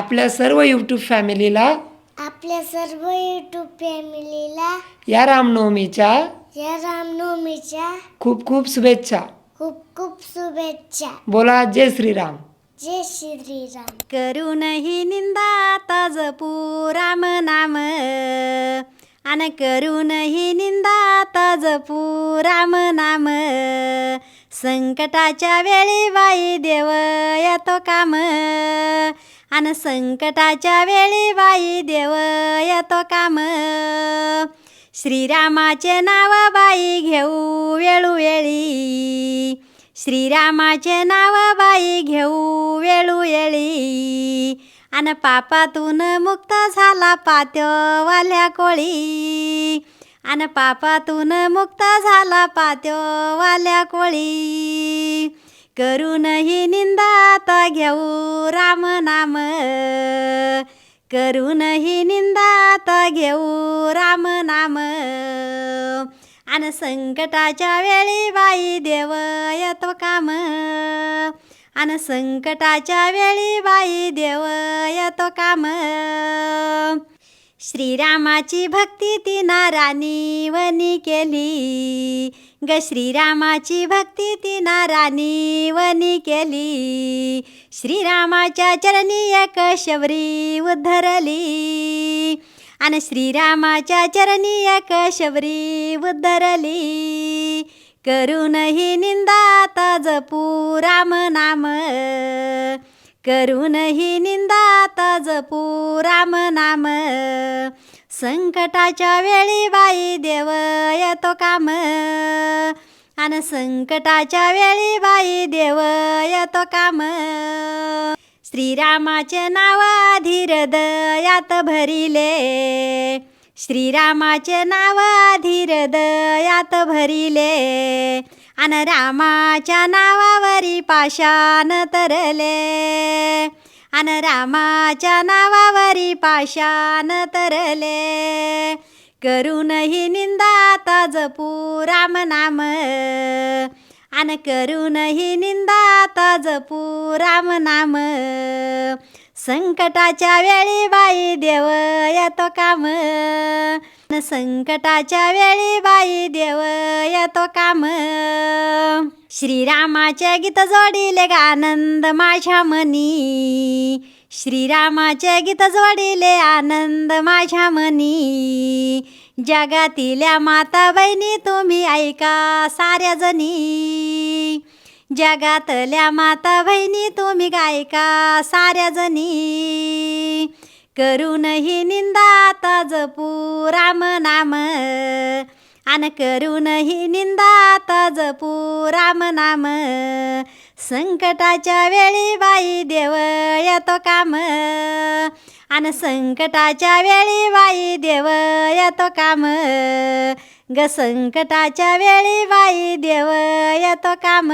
आपल्या सर्व यूट्यूब फॅमिलीला आपल्या सर्व युट्यूब फॅमिलीला या रामनवमीच्या या रामनवमीच्या खूप खूप शुभेच्छा. खूप खूप शुभेच्छा. बोला जय श्रीराम. जय श्रीराम. करूनही निंदा तज राम नाम. अन करूनही निंदा तज राम नाम. संकटाच्या वेळी बाई देव येतो काम. आणि संकटाच्या वेळी बाई देव येतो काम. श्रीरामाचे नाव बाई घेऊ वेळूवेळी श्रीरामाचे नाव बाई घेऊ वेळूवेळी आणि पापातून मुक्त झाला पात्योवाल्या कोळी. आणि पापातून मुक्त झाला पात्योवाल्या कोळी. करूनही निंदा आता घेऊ राम नाम करूनही निंदा घेऊ राम नाम. आणि संकटाच्या वेळी बाई देव येतो काम. आणि संकटाच्या वेळी बाई देव येतो काम. श्रीरामाची भक्ती तिना राणी वनी केली. ग श्रीरामाची भक्ती तिना राणी वनी केली. श्रीरामाच्या चरणी एक शबरी उद्धरली. आणि श्रीरामाच्या चरणी एक शबरी उद्धरली. करूनही निंदा आता जपू राम नाम. करूनही निंदा जपू राम नाम. संकटाच्या वेळी बाई देव येतो काम. आणि संकटाच्या वेळी बाई देव येतो काम. श्रीरामाचे नाव धीर दयात भरिले. श्रीरामाचे नाव धीर दयात भरिले. आणि रामाच्या नावा नावावरी पाशान तरले. अन रामाच्या नावावरी पाशान तरले. करूनही निंदा आता जपू राम नाम. अन करूनही निंदा आता जपू राम नाम. संकटाच्या वेळी बाई देव येतो काम. न संकटाच्या वेळी बाई देव येतो काम. श्रीरामाचे गीत जोडिले आनंद माझ्या मनी. श्रीरामाचे गीत जोडिले आनंद माझ्या मनी. जगातिल्या माता बहिणी तुम्ही ऐका साऱ्या जणी जगातल्या माता बहिणी तुम्ही गायका साऱ्या जणी? करूनही निंदा आता जपू राम नाम. आन करूनही निंदा आता जपू राम नाम. संकटाच्या वेळी बाई देव येतो काम. आणि संकटाच्या वेळी बाई देव येतो काम. ग संकटाच्या वेळी बाई देव येतो काम.